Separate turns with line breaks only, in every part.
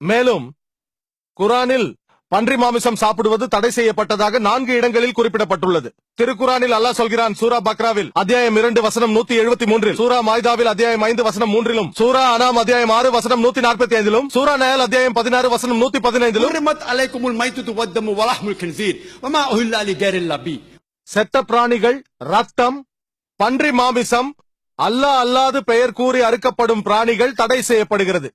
மேலும் குரானில் பன்றி மாமிசம் சாப்பிடுவது தடை செய்யப்பட்டதாக நான்கு இடங்களில் குறிப்பிடப்பட்டுள்ளது. திருக்குறானில் அல்லாஹ் சொல்கிறான் சூரா பக்ராவில் அத்தியாயம் இரண்டு வசனம் நூத்தி எழுபத்தி மூன்றில் சூரா மாய்தாவில் அத்தியாயம் ஐந்து வசனம் மூன்றிலும் சூரா அனாம் அத்தியாயம் ஆறு வசனம் நூத்தி நாற்பத்தி ஐந்திலும் சூரா நயல் அத்தியாயம் பதினாறு வசனம் நூத்தி பதினைந்திலும் செத்த பிராணிகள் ரத்தம் பன்றி மாமிசம் அல்லாஹ் அல்லாது பெயர் கூறி அறுக்கப்படும் பிராணிகள் தடை செய்யப்படுகிறது.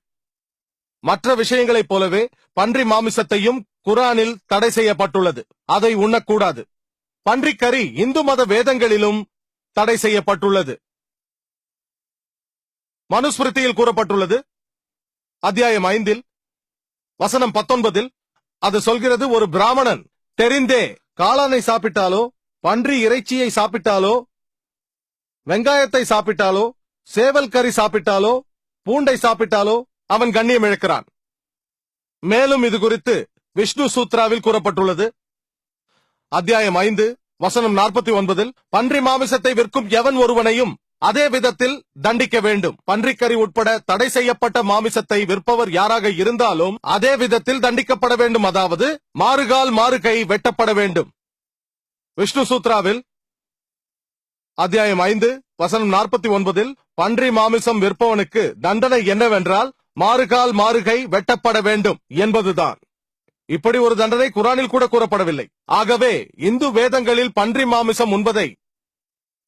மற்ற விஷயங்களைப் போலவே பன்றி மாமிசத்தையும் குரானில் தடை செய்யப்பட்டுள்ளது. அதை உண்ணக்கூடாது. பன்றிக்கறி இந்து மத வேதங்களிலும் தடை செய்யப்பட்டுள்ளது. மனுஸ்மிருதியில் கூறப்பட்டுள்ளது அத்தியாயம் ஐந்தில் வசனம் பத்தொன்பதில் அது சொல்கிறது ஒரு பிராமணன் தெரிந்தே காளானை சாப்பிட்டாலோ பன்றி இறைச்சியை சாப்பிட்டாலோ வெங்காயத்தை சாப்பிட்டாலோ சேவல் கறி சாப்பிட்டாலோ பூண்டை சாப்பிட்டாலோ அவன் கண்ணியம் இழக்கிறான். மேலும் இது குறித்து விஷ்ணு சூத்ராவில் கூறப்பட்டுள்ளது. அத்தியாயம் ஐந்து வசனம் நாற்பத்தி ஒன்பதில் பன்றி மாமிசத்தை விற்கும் எவன் ஒருவனையும் அதே விதத்தில் தண்டிக்க வேண்டும். பன்றிக்கறி உட்பட தடை செய்யப்பட்ட மாமிசத்தை விற்பவர் யாராக இருந்தாலும் அதே விதத்தில் தண்டிக்கப்பட வேண்டும். அதாவது மாறுகால் மாறுகை வெட்டப்பட வேண்டும். விஷ்ணு சூத்ராவில் அத்தியாயம் ஐந்து வசனம் நாற்பத்தி ஒன்பதில் பன்றி மாமிசம் விற்பவனுக்கு தண்டனை என்னவென்றால் மாறுகால் மாறுகை வெட்டப்பட வேண்டும் என்பதுதான். இப்படி ஒரு தண்டனை குரானில் கூட கூறப்படவில்லை. ஆகவே இந்து வேதங்களில் பன்றி மாமிசம் உண்பதை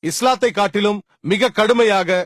இஸ்லாத்தை காட்டிலும் மிக கடுமையாக